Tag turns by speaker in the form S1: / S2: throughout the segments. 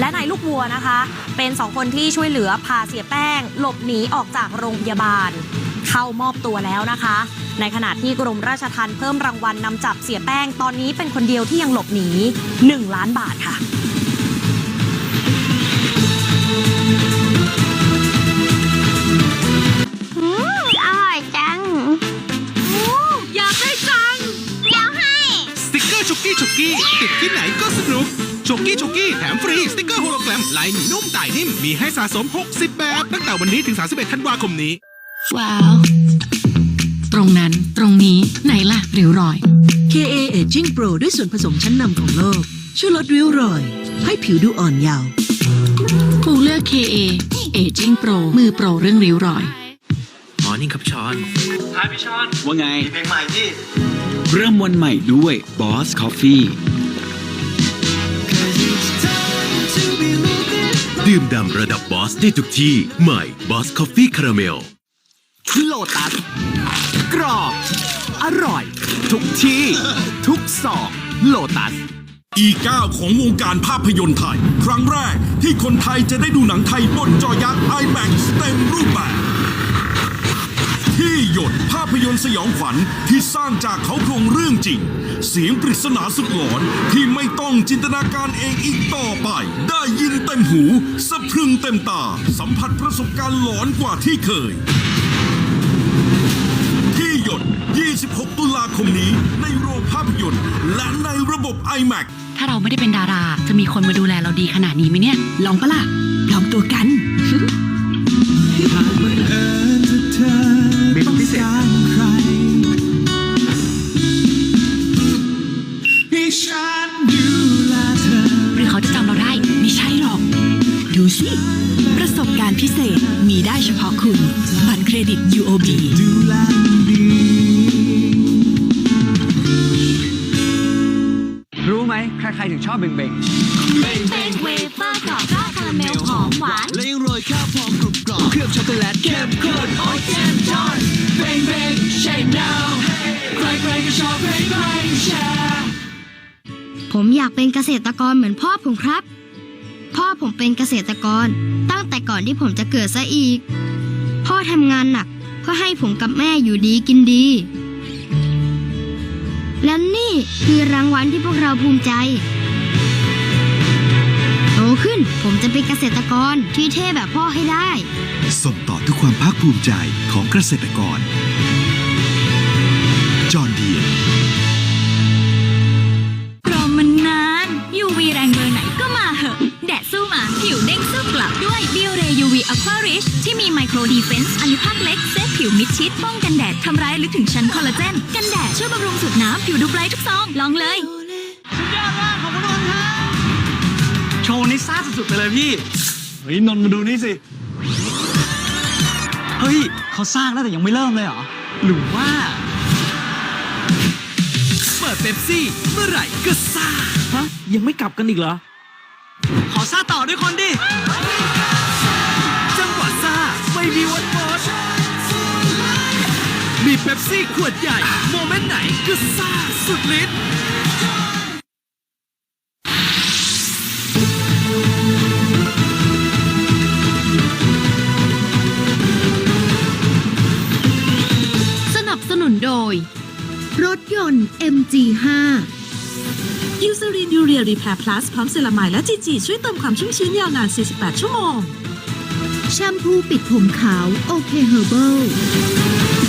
S1: และนายลูกวัวนะคะ เป็นสองคนที่ช่วยเหลือพาเสียแป้ง หลบหนีออกจากโรงพยาบาล เข้ามอบตัวแล้วนะคะ ในขณะที่กรมราชทัณฑ์เพิ่มรางวัลนำจับเสียแป้งตอนนี้เป็นคนเดียวที่ยังหลบหนี 1 ล้านบาทค่ะ
S2: เก
S3: อร์ชุกกี้ชุกกี้ติดที่ไหนก็สนุกชุกกี้ชุกกี้แถมฟรีสติกเกอร์โฮโลแกรมลายหนีนุ่มต่ายนิ่มมีให้สะสม 60 แบบ ตั้งแต่วันนี้ถึง 31 ธันวาคมนี้
S4: ว้าว ตรงนั้นตรงนี้ไหนล่ะริ้วรอย
S5: KA Aging Pro ด้วยส่วนผสมชั้นนำของโลก ช่วยลดริ้วรอย ให้ผิวดูอ่อนเยาว์
S4: ปูเลือก KA Aging Pro มือโปรเรื่องริ้วรอย
S3: มอร์นิ่งครับชอน
S6: ว่าไง
S7: เพลงใหม่ที่
S6: เริ่มวันใหม่ด้วย Boss Coffee
S8: ดื่มด่ำระดับบอสได้ทุกที่ ใหม่บอสคอฟฟี่คาราเมล
S3: โลตัสกรอบ อร่อย ทุกที่ ทุกซอกโลตัส
S9: อีกก้าวของวงการภาพยนตร์ไทย ครั้งแรกที่คนไทยจะได้ดูหนังไทยบนจอยักษ์ IMAX เต็มรูปแบบ ที่หยดภาพยนตร์สยองขวัญที่สร้างจากเขาโครงเรื่องจริง เสียงปริศนาสุดหลอนที่ไม่ต้องจินตนาการเองอีกต่อไป ได้ยินเต็มหู สะพรึงเต็มตา สัมผัสประสบการณ์หลอนกว่าที่เคย ที่หยด 26 ตุลาคมนี้ในโรงภาพยนตร์ และในระบบ IMAX
S4: ถ้าเราไม่ได้เป็นดาราจะมีคนมาดูแลเราดีขนาดนี้ไหมเนี่ย
S5: ลองปะล่ะลองตัวกัน
S7: พิเศษ
S4: มี
S5: ได้เฉพาะคุณ บัตรเครดิต UOB
S7: รู้ไหมใครๆถึงชอบเบ่งเบ่ง
S2: เป็นเวเฟอร์กรอบนอกคาราเมลหอมหวาน
S6: และยังโรยข้าวพองกรุบกรอบ
S7: เคลือบช็อกโกแลตเข้มข้นโอ้ยเจ็มจอนเบ่งเบ่งใช่แนวใครๆก็ชอบเพลงเพลงแชร์
S2: ผมอยากเป็นเกษตรกรเหมือนพ่อผมครับ พ่อผมเป็นเกษตรกร ตั้งแต่ก่อนที่ผมจะเกิดซะอีก พ่อทำงานหนักเพื่อให้ผมกับแม่อยู่ดีกินดี และนี่คือรางวัลที่พวกเราภูมิใจ โตขึ้นผมจะเป็นเกษตรกรที่เท่แบบพ่อให้ได้
S8: ส่งต่อทุกความภาคภูมิใจของเกษตรกร จอห์นเดีย
S10: ร ลับด้วย b i o r e UV Aqua Rich ที่มีไมโครดีเฟนซ์อนุภาคเล็กเซฟผิวมิดชิดป้องกันแดดทำร้ายลึกถึงชั้นคอลลาเจน กันแดดช่วยบำรุงสูตรน้ำผิวดูไบรท์ทุกซอง ลองเลย
S7: โชว์นี้ซ่าสุดๆไปเลยพี่ เฮ้ย นนท์มาดูนี่สิ เฮ้ย เขาสร้างแล้วแต่ยังไม่เริ่มเลยเหรอ หรือว่า
S3: เปิดเป๊ปซี่ เมื่อไหร่ก็ซ่า
S7: ฮะ ยังไม่กลับกันอีกเหรอ ขอซ่าต่อด้วยคนดิ
S3: มีเป๊ปซี่ขวดใหญ่ โมเมนต์ไหนก็ซ่าสุดฤทธิ์
S4: สนับสนุนโดย
S5: รถยนต์ MG5
S11: ยูซ r รินยูเรียรีแพร์พลัสพร้อมเซรามายและจีจีช่วยเติมความชุ่มชื้นยาวนาน 48 ชั่วโมง
S5: แชมพูปิดผมขาว โอเคเฮอร์เบิล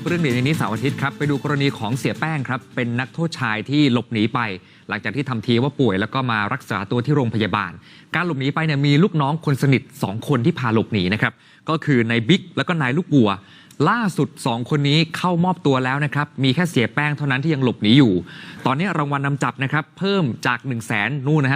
S12: ตามมาต่อนะครับเรื่องเด่นในนี้เสาร์อาทิตย์ครับไปดูกรณีของเสียแป้งครับเป็นนักโทษชายที่หลบหนีไป หลังจากที่ทำทีว่าป่วยแล้วก็มารักษาตัวที่โรงพยาบาล การหลบหนีไปเนี่ยมีลูกน้องคนสนิท 2 คนที่พาหลบหนีนะครับก็คือนายบิ๊กแล้วก็นายลูกบัว ล่าสุด 2 คนนี้เข้ามอบตัวแล้วนะครับมีแค่เสียแป้งเท่านั้นที่ยังหลบหนีอยู่ ตอนนี้รางวัลนำจับนะครับเพิ่มจาก 1 0 0 0 0แสนนู่นนะฮะ